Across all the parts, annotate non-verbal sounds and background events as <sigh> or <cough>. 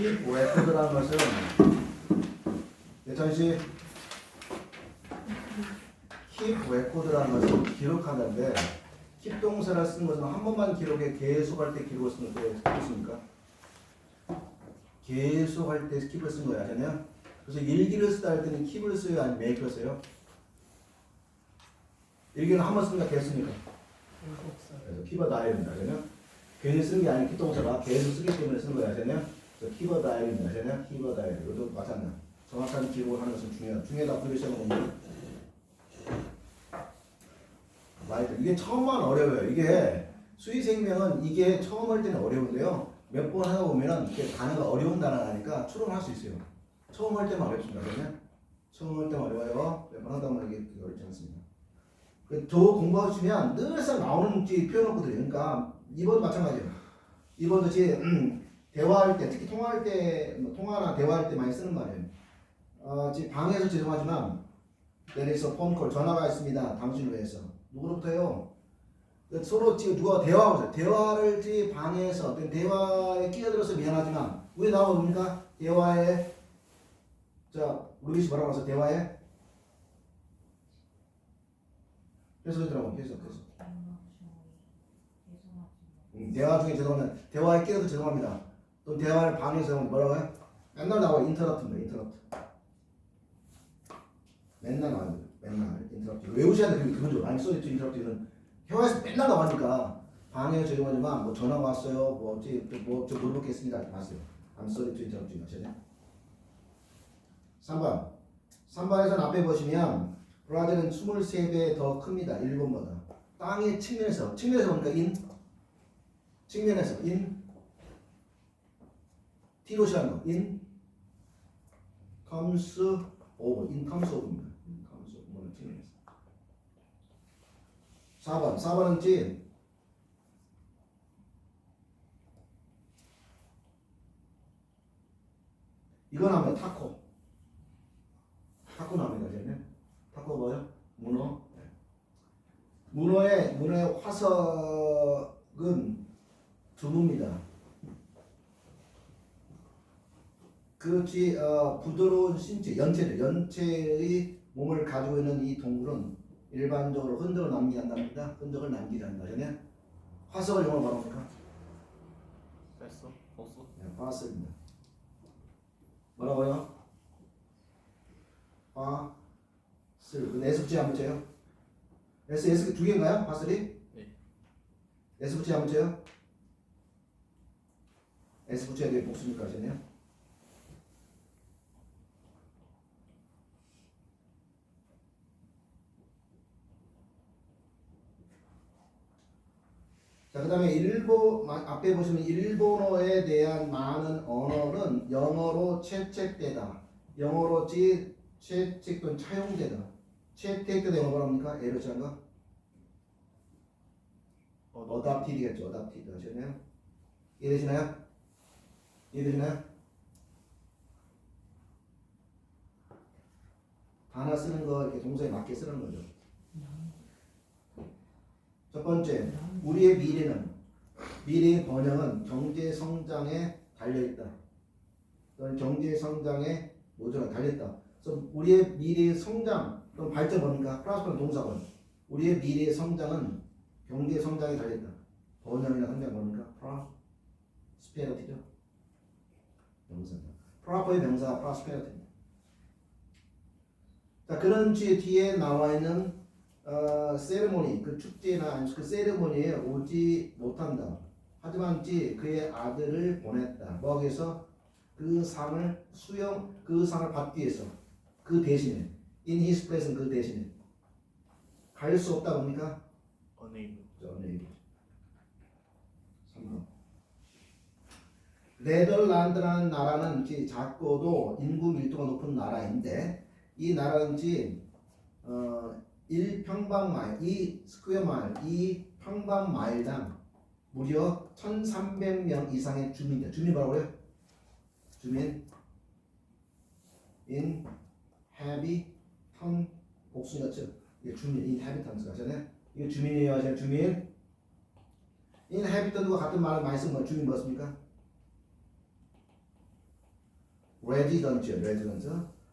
keep record라는 것은 예찬 씨 keep record라는 것은 기록하는데 keep 동사를 쓴 것은 한 번만 기록해 계속할 때 기록을 쓰는 게 무엇입니까? 계속할 때 keep을 쓴 거야, 아시나요? 그래서 일기를 쓰다 할 때는 keep을 써요, 아니면 make를 써요? 일기는 한 번 쓰니까 계속 쓰니까. 그래서 keep a diary입니다, 아시나요? 괜히 쓰는 게 아니고 keep 동사가 계속 쓰기 때문에 쓰는 거야, 아시나요? Diary입니다, 아시나요? keep a diary. 이것도 마찬가지. 정확한 기록을 하는 것은 중요하다. 중요하다. 부르시는 겁니다. 말들 이게 처음만 어려워요. 이게 수의생명은 이게 처음 할 때는 어려운데요. 몇 번 하다 보면은 이게 단어가 어려운 단어가 나니까 추론할 수 있어요. 처음 할 때만 어렵습니다. 그러면 처음 할 때만 어려워요. 몇 번 하다 보면 이게 어렵지 않습니다. 그저 공부하시면 늘상 나오는 문제 표현어구들이 그러니까 이번도 마찬가지예요. 이번도 제 음, 대화할 때 특히 통화할 때 뭐 통화나 대화할 때 많이 쓰는 말이에요. 어, 지금 방에서 죄송하지만 내리서 폰콜 전화가 있습니다. 당신을 위해서. 누구로부터요? 그 서로 지금 누가 대화하고. 대화를 지 방에서 어떤 대화에 끼어들어서 미안하지만 왜 나옵니까? 대화에 자 루이스 뭐라고 해서 대화에 계속 들어보 계속 계속 음, 대화 중에 죄송하면 대화에 끼어들어 죄송합니다. 또 대화를 하면 뭐라고 해? 맨날 나와 인터럽트입니다. 인터럽트. 맨날 나와요. 맨날 인터럽트. 외우셔야 돼요. 기본적으로. 아니 소리 인터럽트는 회화에서 맨날 나오니까 방에 죄송하지만 뭐 전화 왔어요. 뭐 어찌 뭐좀 물어보겠습니다. 이렇게 하세요. I'm sorry to interrupt you. 아시죠? 3번. 3번에서는 앞에 보시면 브라질은 23배 더 큽니다. 일본보다. 땅의 측면에서 측면에서 보니까 인 측면에서 인 티로시아노 인 comes over 인 comes over입니다. 인 comes over 측면에서 4번 4번은 지 이거 나오면 타코 타코 나옵니다 이제는 타코 뭐요? 문어 네. 문어의 문어의 화석은 두부입니다. 그렇지 어, 부드러운 신체 연체들 연체의 몸을 가지고 있는 이 동물은 일반적으로 흔적을 남기지 않답니다. 흔적을 남기지 않는다. 전에 화석을 영어로 뭐라고 합니까? 뺐어? 없어? 네, 파슬입니다. 뭐라고요? 파슬. 그 S 붙이 한 문제요? S S 두 개인가요? 파슬이? 네. S 붙이 한 문제요? S 붙여야 돼 복수니까 아시네요. 자, 그 다음에 일본, 마- 앞에 보시면 일본어에 대한 많은 언어는 영어로 채택되다. 영어로 지, 채택 또는 차용되다. 채택되다 영어 뭐랍니까? 에러지한가? 어답티드겠죠. 어답티드 하시나요? 이해되시나요? 이해되시나요? 단어 쓰는 거 이렇게 동사에 맞게 쓰는 거죠. 첫 번째, 우리의 미래는 미래의 번영은 경제 성장에 달려 있다. 또는 경제 성장에 모조가 달려 있다. 그래서 우리의 미래의 성장 또는 발전 뭡니까? 플러스는 동사건. 우리의 미래의 성장은 경제 성장에 달려 있다. 번영이나 성장 뭡니까? 프로스페리티죠. 명사다. 프로퍼의 명사가 프로스페리티입니다. 자, 그런 뒤에 나와 있는 어, 세레모니 그 축제나 그 세레모니에 오지 못한다. 하지만 지 그의 아들을 보냈다. 위해서 그 상을 수용 그 상을 받기 위해서 그 대신에 in his place는 그 대신에 갈 수 없다 봅니까? unable 전에 3번 네덜란드라는 나라는 지 작고도 인구 밀도가 높은 나라인데 이 나라는 지 어, 1평방마일, 이 스퀘어 마일, 이 평방마일당 무려 1,300명 이상의 주민들. 주민 뭐라고 그래요? 주민 in habitant 복수였죠. 이게 주민 inhabitants 하잖아요. 이게 주민이에요, 하잖아요. 주민. inhabitant과 같은 말을 많이 쓴건 주민 뭐습니까? resident요, resident.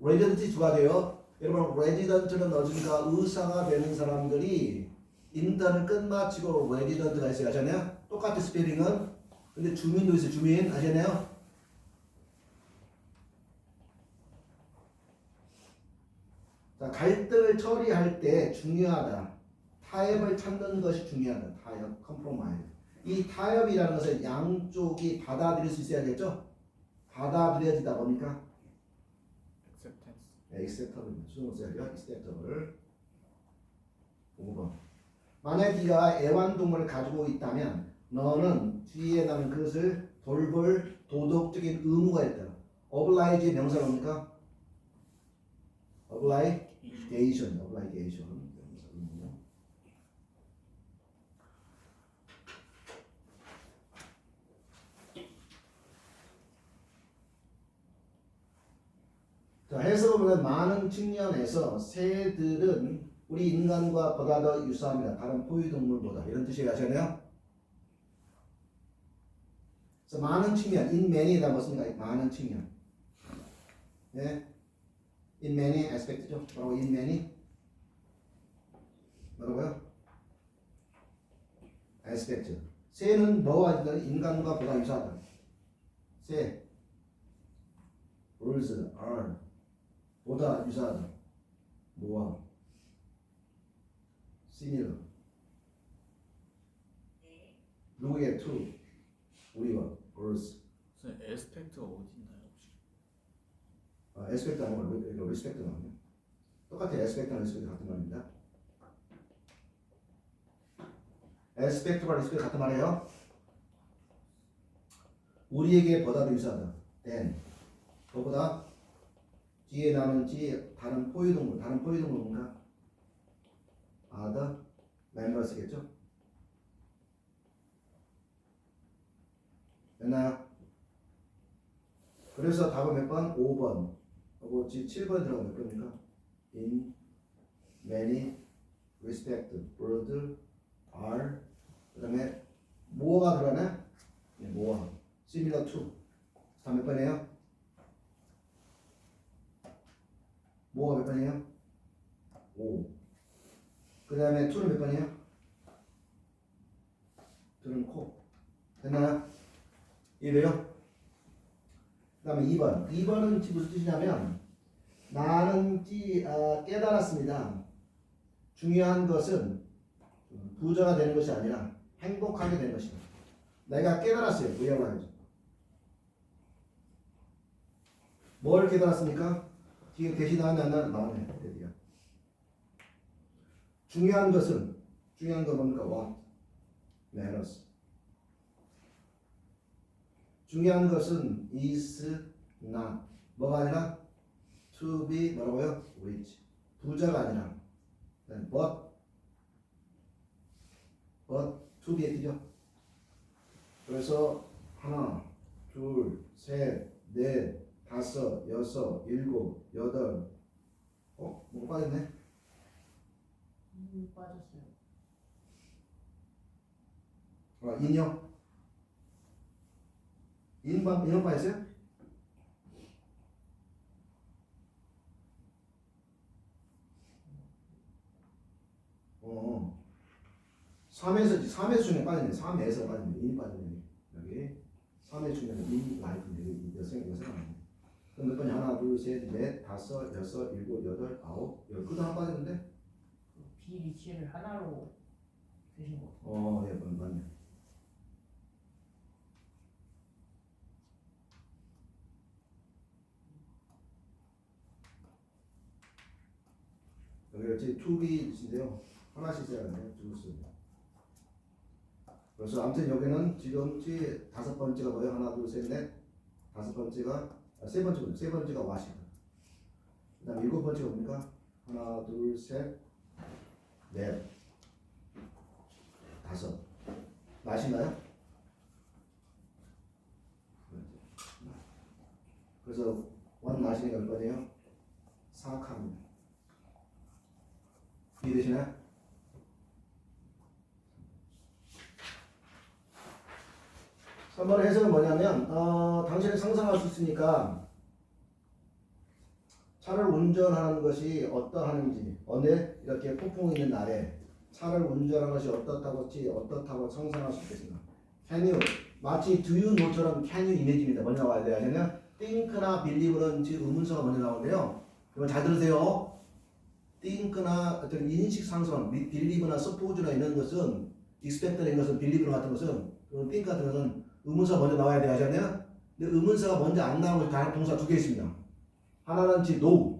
resident이 두 가지예요. 여러분, resident는 어딘가 의사가 되는 사람들이 인턴을 끝마치고 resident가 있어요. 아셨나요? 똑같은 스페링은. 근데 주민도 있어요. 주민 아셨나요? 자, 갈등을 처리할 때 중요하다. 타협을 찾는 것이 중요하다. 타협, compromise. 이 타협이라는 것은 양쪽이 받아들일 수 있어야겠죠? 받아들여지다 보니까 네, acceptable 수능 써야죠. acceptable 5번 만약 네가 애완동물을 가지고 있다면 너는 뒤에 나는 그것을 돌볼 도덕적인 의무가 있다. oblige 명사 뭡니까? obligation, obligation 명사 의무. 자, 해석을 보면 많은 측면에서 새들은 우리 인간과 보다 더 유사합니다. 다른 포유동물보다 이런 뜻이 아시나요? 그래서 많은 측면, many이다 무엇입니까? 많은 측면. 네, many aspect죠. 뭐라고 many? 뭐라고요? aspect. 새는 뭐와 인간과 보다 유사하다. 새, birds are 보다 유사하다. 뭐와? similar. to? 우리와. 무슨 에스펙트가 어디 있나요 혹시? 아, 하는 거 이거 respect 나오네. 똑같아 aspect랑 respect 같은 말입니다. aspect와 respect 같은 말이에요. 우리에게 보다도 유사하다. than. 그보다 뒤에 나는지 다른 포유동물, 다른 포유동물 뭔가? other members겠죠? 됐나요? 그래서 답은 몇 번? 5번. 하고 지금 7번 들어가 몇 겁니까? In many respect, bird are 그 다음에 뭐가 들어가나? 네, 뭐가 similar to 다음 몇 번이에요? 뭐가 몇 번이에요? 5. 그 다음에 to는 몇 번이에요? to는 코. 됐나요? 이래요? 그 다음에 2번. 2번은 무슨 뜻이냐면 나는 찌, 아, 깨달았습니다. 중요한 것은 부자가 되는 것이 아니라 행복하게 되는 것이다. 내가 깨달았어요. 의아말이죠. 뭘 깨달았습니까? 안 나왔나? 나왔네. 드디어. 중요한 것은 중요한 건 뭡니까? what matters. 중요한 것은 is not 뭐가 아니라 to be 뭐라고요? rich 부자가 아니라 네, but but to be의 뜻이죠. 그래서 하나, 둘, 셋, 넷, 다섯, 여섯, 일곱, 여덟 어? 뭐가 빠졌네? 음, 빠졌어요. 아, 인형 인반 인형 빠졌어요? 어. 3에서 3에서 중에 빠졌네. 3에서 빠졌네. 인이 빠졌네. 여기 3의 중에는 인 라이프인데 여기 여성 아니네. 그럼 몇 번이 하나, 둘, 셋, 넷, 다섯, 여섯, 일곱, 여덟, 아홉, 열. 그도 하나 빠졌는데? 그 B 리치를 하나로 되신 거. 어, 예, 맞- 맞네. 여기 이제 투비인데요. 하나씩 써야 하네요. 두 수. 그래서 아무튼 여기는 지금 지 다섯 번째가 뭐예요? 하나, 둘, 셋, 넷. 다섯 번째가 아, 세 번째군요. 세 번째가 와시다. 그 다음 일곱 번째가 뭡니까? 하나, 둘, 셋, 넷, 다섯. 마시나요? 그래서 원 마시는 몇 번이에요? 사악합니다. 이해되시나요? 선번 해석은 뭐냐면 어, 당신이 상상할 수 있으니까 차를 운전하는 것이 어떠한지 어느 이렇게 폭풍이 있는 날에 차를 운전하는 것이 어떻다고 치 어떻다고 상상할 수 있겠습니까? Can you 마치 do you know처럼 can you imagine입니다. 먼저 나와야 돼요. 아시나요? think나 believe는 지금 의문사가 먼저 나오는데요. 그러면 잘 들으세요. think나 어떤 인식 상승, believe나 suppose나 이런 것은 expect나 이런 것은 believe나 같은 것은 그런 think 같은 것은 의문사 먼저 나와야 돼요. 아시나요? 근데 의문사가 먼저 안 것이 다 동사 두 개 있습니다. 하나는 지 know.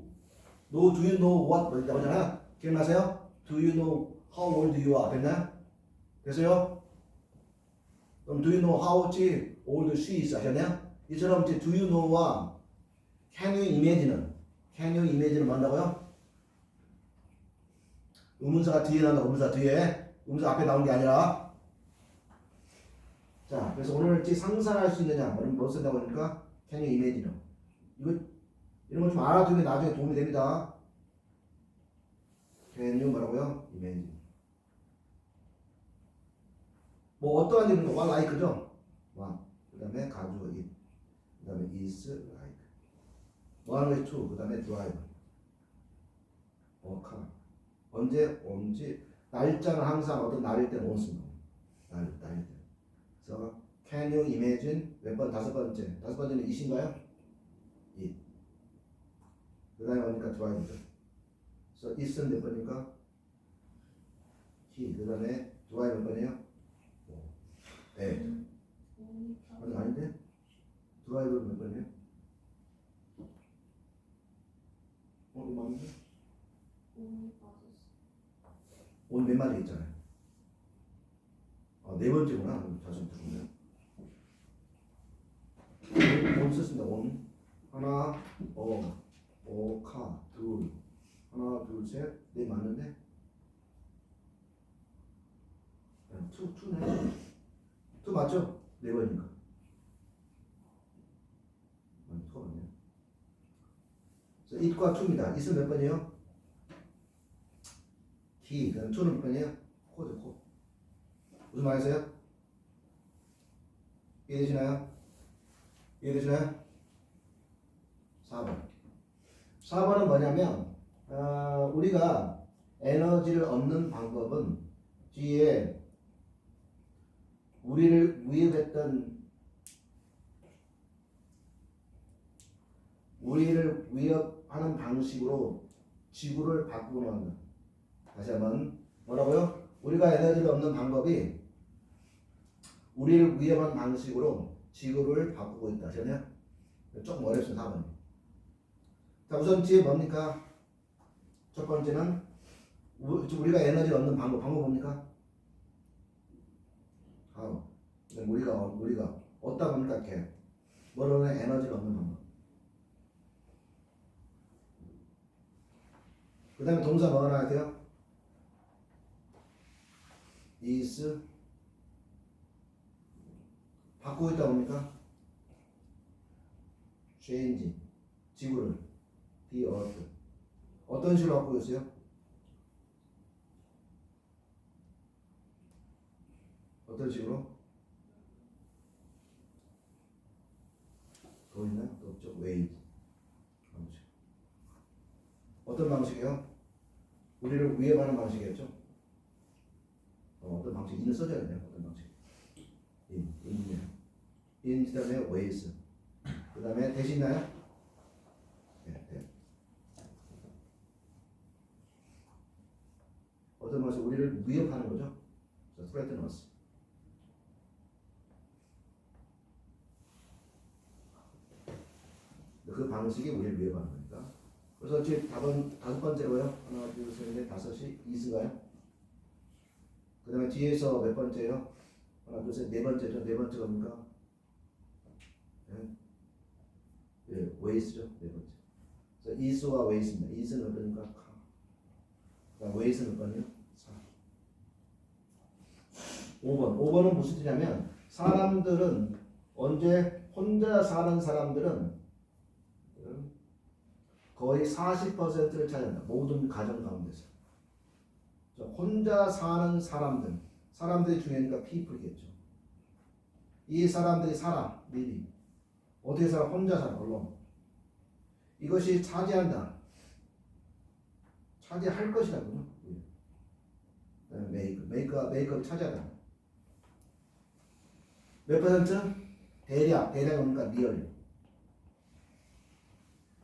know do you know what 뭐 나오잖아. 기억나세요? do you know how old you are 됐나? 됐어요? 그럼 do you know how old she is 하셨나요? 이처럼 이제 do you know와 can you imagine은 can you imagine은 뭔다고요? 의문사가 뒤에 나온다 의문사 뒤에 의문사 앞에 나온 게 아니라 자 그래서 오늘 지 상상할 수 있느냐? 뭐뭐 쓴다고 하니까 can you 이거 이런 거좀 알아두면 나중에 도움이 됩니다. can 뭐라고요? imagine. 뭐 어떠한 일인가 what like죠? what 그 다음에 가주어 it 그 다음에 is like. 뭐 하는 것이 to. 그 다음에 drive. 어 car. 언제 언제? 날짜는 항상 어떤 날일 때는 온습니다 날 날일 때 그래서 can you imagine 몇 번 다섯 번째 다섯 번째는 이신가요? it 그 다음에 뭐니까 drive죠 그래서 it은 몇 번입니까? he 그 다음에 drive 몇 번이에요? 네 아니 아닌데 드라이브 몇 번이에요? 어 이거 맞는데? 온몇 마디 있잖아요. 아, 네 번째구나. 그럼 다시 들으면. 온 썼습니다. 온. 하나, 어, 어, 카, 둘. 하나, 둘, 셋. 네 맞는데? 네, 투, 투네. 투 맞죠? 네 번이니까. 그래서 it과 to입니다. it은 몇 번이에요? T, 그다음 to는 몇 번이에요? 코드, 코. 무슨 말이세요? 이해되시나요? 이해되시나요? 4번. 4번은 뭐냐면, 어, 우리가 에너지를 얻는 방법은 뒤에 우리를 위협했던 우리를 위협하는 방식으로 지구를 나온다. 다시 한번 뭐라고요? 우리가 에너지를 얻는 방법이 우리를 위협하는 방식으로 지구를 바꾸고 있다. 조금 어렵습니다. 4번. 자, 우선 뒤에 뭡니까? 첫 번째는 우- 우리가 에너지를 얻는 방법. 방법 뭡니까? 그다음에 우리가 우리가 어디다 봅니까? 이렇게 뭐로는 에너지를 얻는 방법. 그 다음에 동사 뭐가 나와야 돼요? is 바꾸고 있다 봅니까? change 지구를 the earth 어떤 식으로 바꾸고 있어요? 어떤 식으로? 더 있나요? 또 없죠? way 방식 어떤 방식이요? 우리를 위협하는 방식이었죠? 어, 어떤 방식? 인을 써줘야 돼요. 어떤? 인, 인이요. 인, 그 다음에 ways. 그 다음에 되시나요? 네, 네. 어떤 방식? 우리를 위협하는 거죠? threaten us. 그 방식이 우리를 위협하는 거니까. 그래서 지금 답은 다섯 번째로요. 하나, 둘, 셋, 넷, 다섯이 이스가요. 그 다음에 뒤에서 몇 번째요? 하나, 둘, 셋, 네 번째죠. 네 번째가 뭡니까? 예, 예 웨이스죠. 네 번째. 그래서 이스와 웨이스입니다. 이스는 몇 번입니까? 카. 그다음 웨이스는 몇 번이요? 4. 5번. 5번은 무슨 뜻이냐면 사람들은 언제 혼자 사는 사람들은 거의 40%를 차지한다. 모든 가정 가운데서. 자, 혼자 사는 사람들, 사람들이 중요하니까 people이겠죠. 이 사람들이 살아, 미리. 어떻게 살아? 혼자 살아, 언론. 이것이 차지한다. 차지할 것이라고요. 예. 그다음에 메이크, 메이크가 메이크업 차지하다. 몇 퍼센트? 대략, 대략 그러니까 리얼.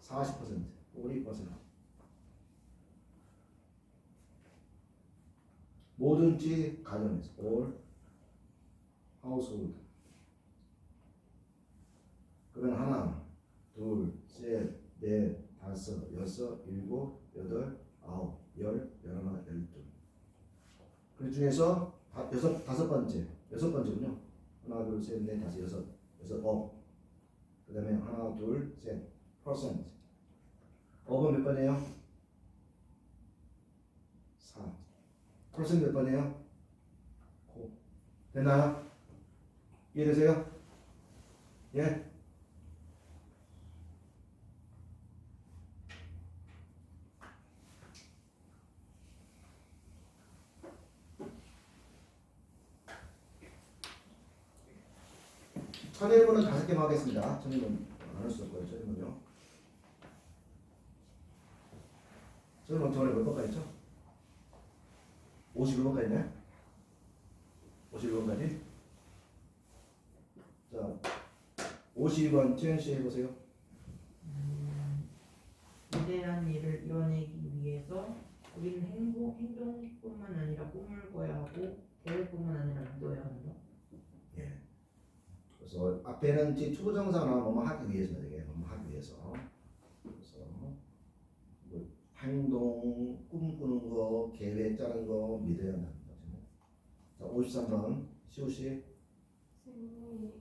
40%, 50%. 뭐든지 가정에서 all household. 그러면 하나, 둘, 셋, 넷, 다섯, 여섯, 일곱, 여덟, 아홉, 열, 열하나, 열둘. 그 중에서 다, 여섯, 다섯 번째, 여섯 번째군요. 하나, 둘, 셋, 넷, 다섯, 여섯, 여섯, 업. 그 다음에 하나, 둘, 셋, 퍼센트. 업은 몇 번이에요? 4. 퍼센트 몇 번이에요? 9. 됐나요? 이해되세요? 예? 천일문은 다섯 개만 하겠습니다. 천일문 안할 수 없고요. 천일문요. 천일문 저번에 몇 번까지 했죠? 51번까지 있나요? 51번까지? 자, 52번 최현 씨 해보세요. 이대한 일을 이뤄내기 위해서 우리는 행복, 행동뿐만 아니라 꿈을 꿔야 하고 계획뿐만 아니라 믿어야 한다. 예. 그래서 앞에는 이제 초정사나 뭐뭐 하기 위해서 되게 뭐뭐 하기 위해서. 그래서 뭐 행동, 꿈꾸는 거, 계획 짜는 거 믿어야 한다는 거죠. 자, 53번 시우 씨. 생명의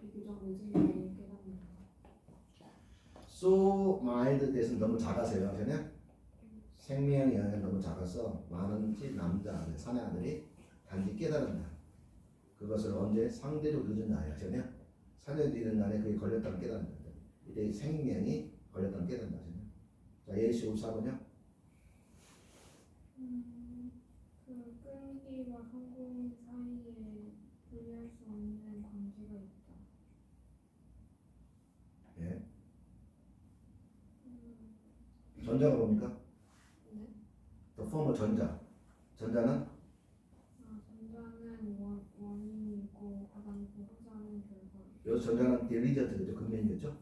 비교적 늦은 나이에 깨닫는다. So mild 대신 너무 작아서요. 저는 생명의 영향이 너무 작아서 많은 집 남자 아들, 사내 아들이 단지 깨달은다. 그것을 언제 상대적 늦은 나이야. 전혀 사내 늦은 날에 그게 걸렸다는 깨닫는다. 이때 생명이 걸렸다는 깨닫는다. 전혀. 자, 예시 54번요. 음, 그 끈기와 성공 사이에 분리할 수 없는 관계가 있다. 예. 음, 전자가 뭡니까? 네. The former 전자. 전자는 아, 전자는 원, 원인이고 과단이고 후자는 결과. 여기서 전자는 딜리저트죠. 근면이겠죠.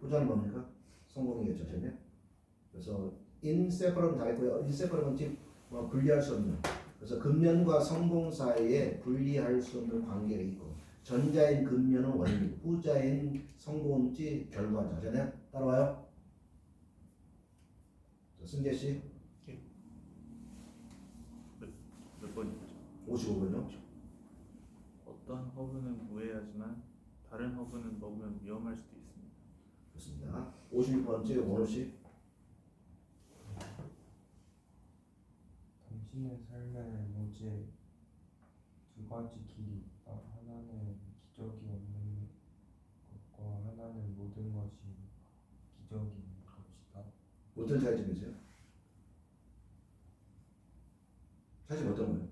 후자는 뭡니까? 성공이겠죠. 전혀. 그래서 인세퍼럼 다 있고요. 인세퍼럼은 즉 뭐 분리할 수 없는. 그래서 근면과 성공 사이에 분리할 수 없는 관계가 있고 전자인 근면은 원인이고 후자인 성공은 지 결과죠. 전혀 따라와요. 자, 승재 씨 몇 번이죠? 55번요. 어떤 허브는 무해하지만 다른 허브는 먹으면 위험할 수도 있습니다. 좋습니다. 56번째 원호 씨. 당신의 삶의 모지에 두 가지 길이 있다. 하나는 기적이 없는 것과 하나는 모든 것이 기적인 것이다. 어떤 차이점이세요? 차이점 어떤 거예요?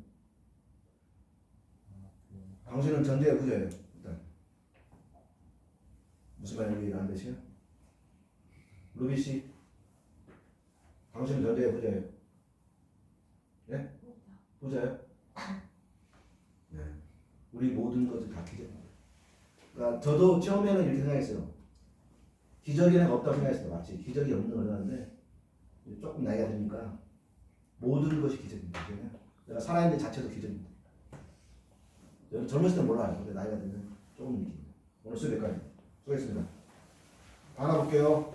아, 그 당신은 전제의 부자예요. 무슨 말인지 이해 안 되시요? 루비 씨, 당신은 전제의 부자예요. 예? 부자예요? <laughs> 네. 우리 모든 것을 다 기적입니다. 그러니까 저도 처음에는 이렇게 생각했어요. 기적이란 없다고 생각했어요. 마치 기적이 없는 거라는데 조금 나이가 드니까 모든 것이 기적입니다. 내가 살아있는 자체도 기적입니다. 젊었을 때 몰라요. 근데 나이가 들면 조금 느낍니다. 오늘 수업 여기까지. 수고했습니다. 하나 볼게요.